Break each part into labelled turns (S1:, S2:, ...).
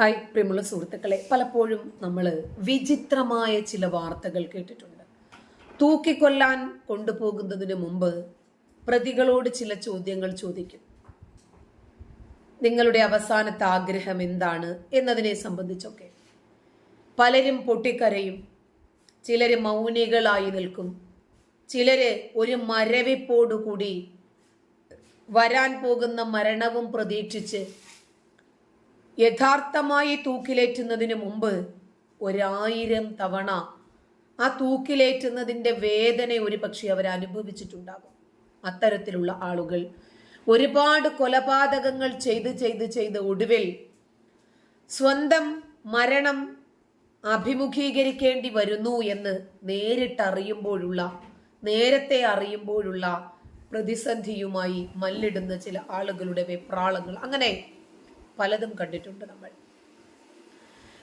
S1: Hi പ്രിയമുള്ള സുഹൃത്തുക്കളെ. പലപ്പോഴും നമ്മൾ വിചിത്രമായ ചില വാർത്തകൾ കേട്ടിട്ടുണ്ട്. തൂക്കിക്കൊല്ലാൻ കൊണ്ടുപോകുന്നതിന് മുമ്പ് പ്രതികളോട് ചില ചോദ്യങ്ങൾ ചോദിക്കും. നിങ്ങളുടെ അവസാനത്തെ ആഗ്രഹം എന്താണ് എന്നതിനെ സംബന്ധിച്ചൊക്കെ. പലരും പൊട്ടിക്കരയും ചിലര് മൗനികളായി നിൽക്കും ചിലര് ഒരു മരവിപ്പോടുകൂടി വരാൻ പോകുന്ന മരണവും പ്രതീക്ഷിച്ച് യഥാർത്ഥമായി തൂക്കിലേറ്റുന്നതിന് മുമ്പ് ഒരായിരം തവണ ആ തൂക്കിലേറ്റുന്നതിന്റെ വേദന ഒരു പക്ഷെ അവർ അനുഭവിച്ചിട്ടുണ്ടാകും. അത്തരത്തിലുള്ള ആളുകൾ ഒരുപാട് കൊലപാതകങ്ങൾ ചെയ്ത് ചെയ്ത് ചെയ്ത് ഒടുവിൽ സ്വന്തം മരണം അഭിമുഖീകരിക്കേണ്ടി വരുന്നു എന്ന് നേരിട്ടറിയുമ്പോഴുള്ള നേരത്തെ അറിയുമ്പോഴുള്ള പ്രതിസന്ധിയുമായി മല്ലിടുന്ന ചില ആളുകളുടെ വെപ്രാളങ്ങൾ. അങ്ങനെ പലതും കണ്ടിട്ടുണ്ട് നമ്മൾ.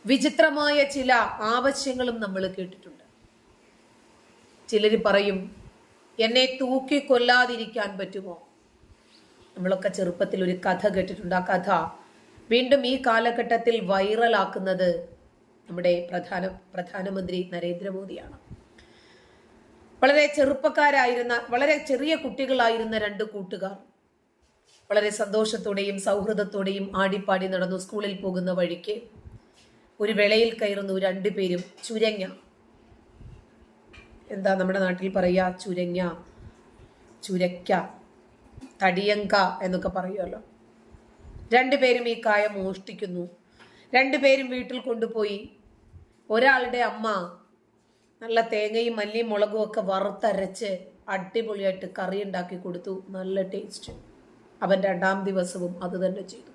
S1: വിചിത്രമായ ചില ആവശ്യങ്ങളും നമ്മൾ കേട്ടിട്ടുണ്ട്. ചിലർ പറയും എന്നെ തൂക്കി കൊല്ലാതിരിക്കാൻ പറ്റുമോ? നമ്മളൊക്കെ ചെറുപ്പത്തിൽ ഒരു കഥ കേട്ടിട്ടുണ്ട്. ആ കഥ വീണ്ടും ഈ കാലഘട്ടത്തിൽ വൈറലാക്കുന്നത് നമ്മുടെ പ്രധാന പ്രധാനമന്ത്രി നരേന്ദ്രമോദിയാണ്. വളരെ ചെറുപ്പക്കാരായിരുന്ന വളരെ ചെറിയ കുട്ടികളായിരുന്ന രണ്ട് കൂട്ടുകാർ വളരെ സന്തോഷത്തോടെയും സൗഹൃദത്തോടെയും ആടിപ്പാടി നടന്നു സ്കൂളിൽ പോകുന്ന വഴിക്ക്. ഒരു വിളയിൽ കയറുന്നു രണ്ടുപേരും ചുരങ്ങ. എന്താ നമ്മുടെ നാട്ടിൽ പറയുക ചുരങ്ങ. ചുരക്ക. തടിയങ്ക എന്നൊക്കെ പറയുമല്ലോ. രണ്ടുപേരും ഈ കായ മോഷ്ടിക്കുന്നു. രണ്ടുപേരും വീട്ടിൽ കൊണ്ടുപോയി. ഒരാളുടെ അമ്മ നല്ല തേങ്ങയും മല്ലിയും മുളകും ഒക്കെ വറുത്തരച്ച് അടിപൊളിയായിട്ട് കറി ഉണ്ടാക്കി കൊടുത്തു. നല്ല ടേസ്റ്റ്. അവൻ രണ്ടാം ദിവസവും അത് തന്നെ ചെയ്തു.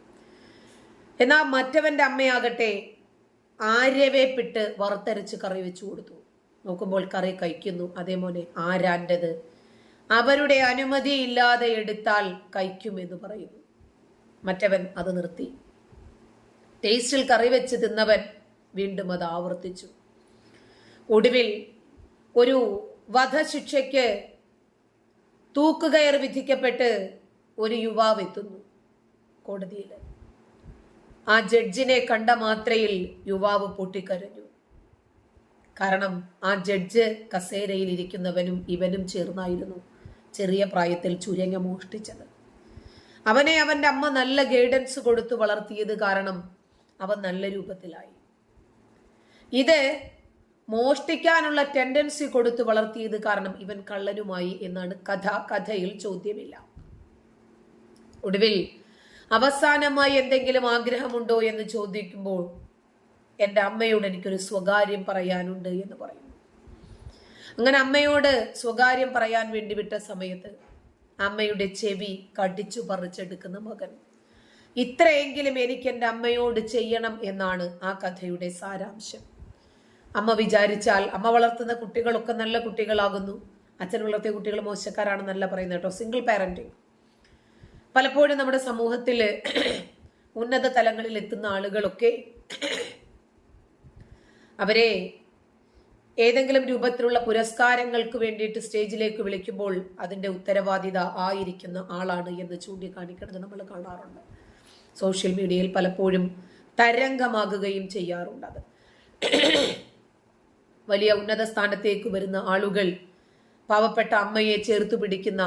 S1: എന്നാൽ മറ്റവന്റെ അമ്മയാകട്ടെ ആര്യവേപ്പിട്ട് വറുത്തരച്ച് കറി വെച്ചു കൊടുത്തു. നോക്കുമ്പോൾ കറി കഴിക്കുന്നു. അതേപോലെ ആരാന്റെത്? അവരുടെ അനുമതി ഇല്ലാതെ എടുത്താൽ കഴിക്കുമെന്ന് പറയുന്നു. മറ്റവൻ അത് നിർത്തി. ടേസ്റ്റിൽ കറി വെച്ച് തിന്നവൻ വീണ്ടും അത് ആവർത്തിച്ചു. ഒടുവിൽ ഒരു വധശിക്ഷയ്ക്ക് തൂക്കുകയർ വിധിക്കപ്പെട്ട് ഒരു യുവാവ് എത്തുന്നു കോടതിയിൽ. ആ ജഡ്ജിനെ കണ്ട മാത്രയിൽ യുവാവ് പൊട്ടിക്കരഞ്ഞു. കാരണം ആ ജഡ്ജ് കസേരയിൽ ഇരിക്കുന്നവനും ഇവനും ചേർന്നായിരുന്നു ചെറിയ പ്രായത്തിൽ ചുരങ്ങ മോഷ്ടിച്ചത്. അവനെ അവന്റെ അമ്മ നല്ല ഗൈഡൻസ് കൊടുത്തു വളർത്തിയത് കാരണം അവൻ നല്ല രൂപത്തിലായി. ഇത് മോഷ്ടിക്കാനുള്ള ടെൻഡൻസി കൊടുത്തു വളർത്തിയത് കാരണം ഇവൻ കള്ളനുമായി എന്നാണ് കഥ കഥയിൽ ചോദ്യമില്ല. ഒടുവിൽ അവസാനമായി എന്തെങ്കിലും ആഗ്രഹമുണ്ടോ എന്ന് ചോദിക്കുമ്പോൾ എന്റെ അമ്മയോട് എനിക്കൊരു സ്വകാര്യം പറയാനുണ്ട് എന്ന് പറയുന്നു. അങ്ങനെ അമ്മയോട് സ്വകാര്യം പറയാൻ വേണ്ടി വിട്ട സമയത്ത് അമ്മയുടെ ചെവി കടിച്ചു പറിച്ചെടുക്കുന്ന മകൻ ഇത്രയെങ്കിലും എനിക്ക് എന്റെ അമ്മയോട് ചെയ്യണം എന്നാണ് ആ കഥയുടെ സാരാംശം. അമ്മ വിചാരിച്ചാൽ അമ്മ വളർത്തുന്ന കുട്ടികളൊക്കെ നല്ല കുട്ടികളാകുന്നു. അച്ഛൻ വളർത്തിയ കുട്ടികൾ മോശക്കാരാണെന്നല്ല പറയുന്നത് കേട്ടോ. സിംഗിൾ പാരന്റിങ് പലപ്പോഴും നമ്മുടെ സമൂഹത്തിൽ ഉന്നത തലങ്ങളിൽ എത്തുന്ന ആളുകളൊക്കെ അവരെ ഏതെങ്കിലും രൂപത്തിലുള്ള പുരസ്കാരങ്ങൾക്ക് വേണ്ടിയിട്ട് സ്റ്റേജിലേക്ക് വിളിക്കുമ്പോൾ അതിന്റെ ഉത്തരവാദിത ആയിരിക്കുന്ന ആളാണ് എന്ന് ചൂണ്ടിക്കാണിക്കുന്നത് നമ്മൾ കാണാറുണ്ട്. സോഷ്യൽ മീഡിയയിൽ പലപ്പോഴും തരംഗമാകുകയും ചെയ്യാറുണ്ട് അത്. വലിയ ഉന്നത സ്ഥാനത്തേക്ക് വരുന്ന ആളുകൾ പാവപ്പെട്ട അമ്മയെ ചേർത്ത് പിടിക്കുന്ന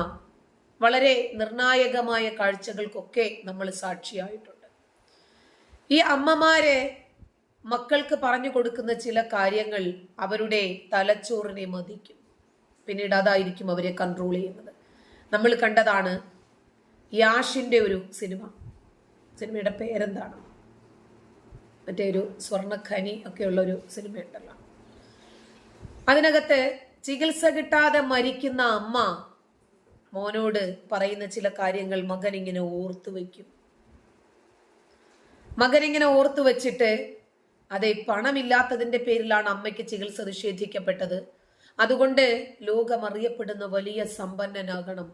S1: വളരെ നിർണായകമായ കാഴ്ചകൾക്കൊക്കെ നമ്മൾ സാക്ഷിയായിട്ടുണ്ട്. ഈ അമ്മമാരെ മക്കൾക്ക് പറഞ്ഞു കൊടുക്കുന്ന ചില കാര്യങ്ങൾ അവരുടെ തലച്ചോറിനെ മതിക്കും. പിന്നീട് അതായിരിക്കും അവരെ കൺട്രോൾ ചെയ്യുന്നത്. നമ്മൾ കണ്ടതാണ് യാഷിന്റെ ഒരു സിനിമ. സിനിമയുടെ പേരെന്താണ്? മറ്റേ ഒരു സ്വർണഖനി ഒക്കെയുള്ള ഒരു സിനിമയുണ്ടല്ലോ അതിനകത്ത് ചികിത്സ കിട്ടാതെ മരിക്കുന്ന അമ്മ മോനോട് പറയുന്ന ചില കാര്യങ്ങൾ മകൻ ഇങ്ങനെ ഓർത്തു വയ്ക്കും. മകൻ ഇങ്ങനെ ഓർത്തു വെച്ചിട്ട് അതെ പണമില്ലാത്തതിന്റെ പേരിലാണ് അമ്മയ്ക്ക് ചികിത്സ നിഷേധിക്കപ്പെട്ടത്. അതുകൊണ്ട് ലോകം അറിയപ്പെടുന്ന വലിയ സമ്പന്നനാകണം.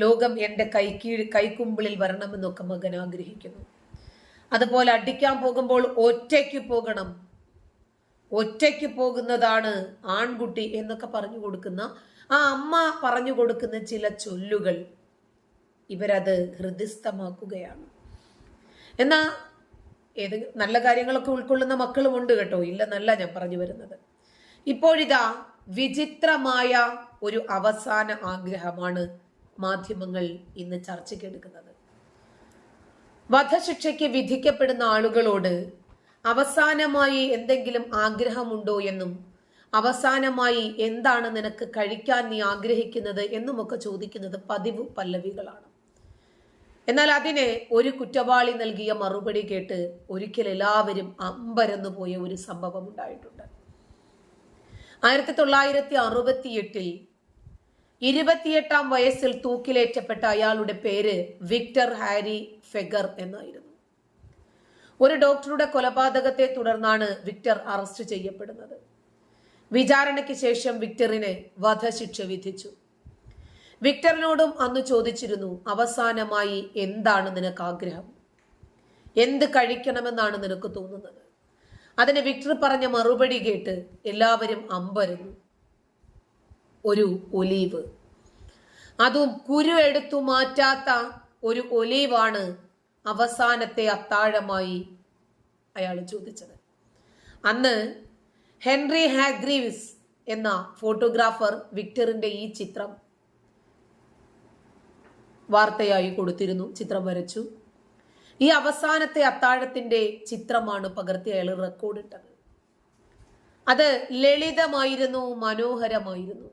S1: ലോകം എന്റെ കൈക്കീഴ് കൈക്കുമ്പിളിൽ വരണമെന്നൊക്കെ മകൻ ആഗ്രഹിക്കുന്നു. അതുപോലെ അടിക്കാൻ പോകുമ്പോൾ ഒറ്റയ്ക്ക് പോകണം. ഒറ്റയ്ക്ക് പോകുന്നതാണ് ആൺകുട്ടി എന്നൊക്കെ പറഞ്ഞു കൊടുക്കുന്ന ആ അമ്മ പറഞ്ഞു കൊടുക്കുന്ന ചില ചൊല്ലുകൾ ഇവരത് ഹൃദയസ്ഥമാക്കുകയാണ് എന്നാ ഏത് നല്ല കാര്യങ്ങളൊക്കെ ഉൾക്കൊള്ളുന്ന മക്കളും ഉണ്ട് കേട്ടോ. ഇല്ലെന്നല്ല ഞാൻ പറഞ്ഞു വരുന്നത്. ഇപ്പോഴിതാ വിചിത്രമായ ഒരു അവസാന ആഗ്രഹമാണ് മാധ്യമങ്ങൾ ഇന്ന് ചർച്ചയ്ക്കെടുക്കുന്നത് വധശിക്ഷയ്ക്ക് വിധിക്കപ്പെടുന്ന ആളുകളോട് അവസാനമായി എന്തെങ്കിലും ആഗ്രഹമുണ്ടോ എന്നും അവസാനമായി എന്താണ് നിനക്ക് കഴിക്കാൻ നീ ആഗ്രഹിക്കുന്നത് എന്നുമൊക്കെ ചോദിക്കുന്നത് പതിവ് പല്ലവികളാണ്. എന്നാൽ അതിനെ ഒരു കുറ്റവാളി നൽകിയ മറുപടി കേട്ട് ഒരിക്കൽ എല്ലാവരും അമ്പരന്നു പോയ ഒരു സംഭവം ഉണ്ടായിട്ടുണ്ട്. ആയിരത്തി തൊള്ളായിരത്തി അറുപത്തി എട്ടിൽ ഇരുപത്തിയെട്ടാം വയസ്സിൽ തൂക്കിലേറ്റപ്പെട്ട അയാളുടെ പേര് വിക്ടർ ഹാരി ഫെഗർ എന്നായിരുന്നു. ഒരു ഡോക്ടറുടെ കൊലപാതകത്തെ തുടർന്നാണ് വിക്ടർ അറസ്റ്റ് ചെയ്യപ്പെടുന്നത്. വിചാരണയ്ക്ക് ശേഷം വിക്ടറിന് വധശിക്ഷ വിധിച്ചു. വിക്ടറിനോടും അന്ന് ചോദിച്ചിരുന്നു അവസാനമായി എന്താണ് നിനക്ക് ആഗ്രഹം എന്ത് കഴിക്കണമെന്നാണ് നിനക്ക് തോന്നുന്നത്? അതിന് വിക്ടർ പറഞ്ഞ മറുപടി കേട്ട് എല്ലാവരും അമ്പരുന്നു. ഒരു ഒലീവ്. അതും കുരു എടുത്തു മാറ്റാത്ത ഒരു ഒലീവാണ് അവസാനത്തെ അത്താഴമായി അയാൾ ചോദിച്ചത്. അന്ന് ഹെൻറി ഹാഗ്രീവിസ് എന്ന ഫോട്ടോഗ്രാഫർ വിക്ടറിന്റെ ഈ ചിത്രം വാർത്തയായി കൊടുത്തിരുന്നു ചിത്രം വരച്ചു. ഈ അവസാനത്തെ അത്താഴത്തിന്റെ ചിത്രമാണ് പകർത്തി അയാൾ റെക്കോർഡിട്ടത് അത് ലളിതമായിരുന്നു മനോഹരമായിരുന്നു.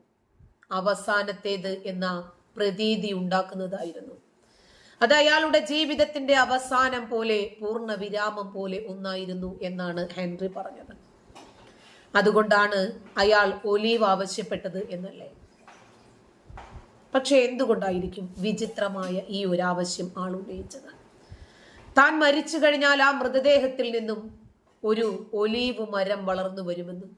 S1: അവസാനത്തേത് എന്ന പ്രതീതി ഉണ്ടാക്കുന്നതായിരുന്നു. അത് അയാളുടെ ജീവിതത്തിന്റെ അവസാനം പോലെ പൂർണ വിരാമം പോലെ ഒന്നായിരുന്നു എന്നാണ് ഹെൻറി പറഞ്ഞത്. അതുകൊണ്ടാണ് അയാൾ ഒലീവ് ആവശ്യപ്പെട്ടത് എന്നല്ലേ? പക്ഷെ എന്തുകൊണ്ടായിരിക്കും വിചിത്രമായ ഈ ഒരു ആവശ്യം ആൾ ഉന്നയിച്ചത്? താൻ മരിച്ചു കഴിഞ്ഞാൽ ആ മൃതദേഹത്തിൽ നിന്നും ഒരു ഒലീവ് മരം വളർന്നു വരുമെന്നും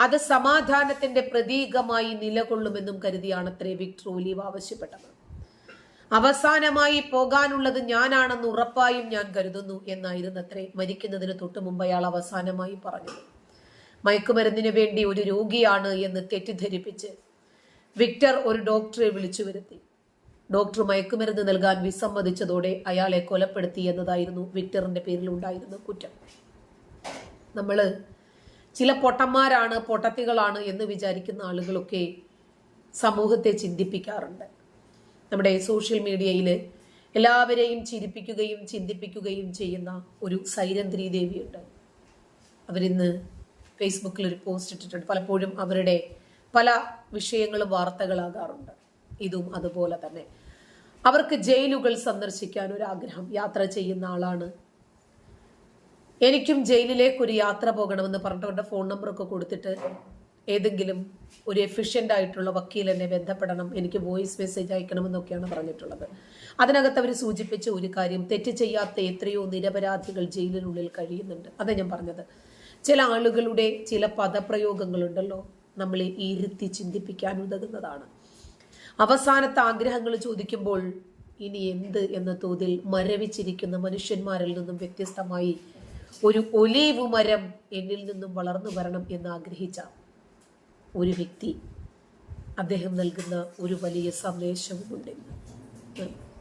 S1: അത് സമാധാനത്തിന്റെ പ്രതീകമായി നിലകൊള്ളുമെന്നും കരുതിയാണ് അത്രേ വിക്ടർ ഒലീവ് ആവശ്യപ്പെട്ടത്. അവസാനമായി പോകാനുള്ളത് ഞാനാണെന്ന് ഉറപ്പായും ഞാൻ കരുതുന്നു എന്നായിരുന്നു അത്രേ മരിക്കുന്നതിന് തൊട്ടു മുമ്പ് അയാൾ അവസാനമായി പറഞ്ഞത്. മയക്കുമരുന്നിനു വേണ്ടി ഒരു രോഗിയാണ് എന്ന് തെറ്റിദ്ധരിപ്പിച്ച് വിക്ടർ ഒരു ഡോക്ടറെ വിളിച്ചു വരുത്തി. ഡോക്ടർ മയക്കുമരുന്ന് നൽകാൻ വിസമ്മതിച്ചതോടെ അയാളെ കൊലപ്പെടുത്തി എന്നതായിരുന്നു വിക്ടറിന്റെ പേരിൽ ഉണ്ടായിരുന്ന കുറ്റം. നമ്മൾ ചില പൊട്ടന്മാരാണ് പൊട്ടത്തികളാണ് എന്ന് വിചാരിക്കുന്ന ആളുകളൊക്കെ സമൂഹത്തെ ചിന്തിപ്പിക്കാറുണ്ട്. നമ്മുടെ സോഷ്യൽ മീഡിയയിൽ എല്ലാവരെയും ചിരിപ്പിക്കുകയും ചിന്തിപ്പിക്കുകയും ചെയ്യുന്ന ഒരു സൈരന്ധ്രി ദേവിയുണ്ട്. അവരിന്ന് ഫേസ്ബുക്കിൽ ഒരു പോസ്റ്റ് ഇട്ടിട്ടുണ്ട്. പലപ്പോഴും അവരുടെ പല വിഷയങ്ങളും വാർത്തകളാകാറുണ്ട്. ഇതും അതുപോലെ തന്നെ. അവർക്ക് ജയിലുകൾ സന്ദർശിക്കാൻ ഒരു ആഗ്രഹം യാത്ര ചെയ്യുന്ന ആളാണ്. എനിക്കും ജയിലിലേക്ക് ഒരു യാത്ര പോകണമെന്ന് പറഞ്ഞിട്ട് ഫോൺ നമ്പറൊക്കെ കൊടുത്തിട്ട് ഏതെങ്കിലും ഒരു എഫിഷ്യന്റ് ആയിട്ടുള്ള വക്കീൽ എന്നെ ബന്ധപ്പെടണം എനിക്ക് വോയിസ് മെസ്സേജ് അയക്കണമെന്നൊക്കെയാണ് പറഞ്ഞിട്ടുള്ളത്. അതിനകത്ത് അവർ സൂചിപ്പിച്ച ഒരു കാര്യം തെറ്റ് ചെയ്യാത്ത എത്രയോ നിരപരാധികൾ ജയിലിനുള്ളിൽ കഴിയുന്നുണ്ട്. അതാ ഞാൻ പറഞ്ഞത്. ചില ആളുകളുടെ ചില പദപ്രയോഗങ്ങളുണ്ടല്ലോ നമ്മളെ ഇരുത്തി ചിന്തിപ്പിക്കാൻ ഉതകുന്നതാണ് അവസാനത്തെ ആഗ്രഹങ്ങൾ ചോദിക്കുമ്പോൾ ഇനി എന്ത് എന്ന തോതിൽ മരവിച്ചിരിക്കുന്ന മനുഷ്യന്മാരിൽ നിന്നും വ്യത്യസ്തമായി ഒരു ഒലീവ് മരം എന്നിൽ നിന്നും വളർന്നു വരണം എന്ന് ആഗ്രഹിച്ച ഒരു വ്യക്തി അദ്ദേഹം നൽകുന്ന ഒരു വലിയ സന്ദേശവുമുണ്ടെന്ന്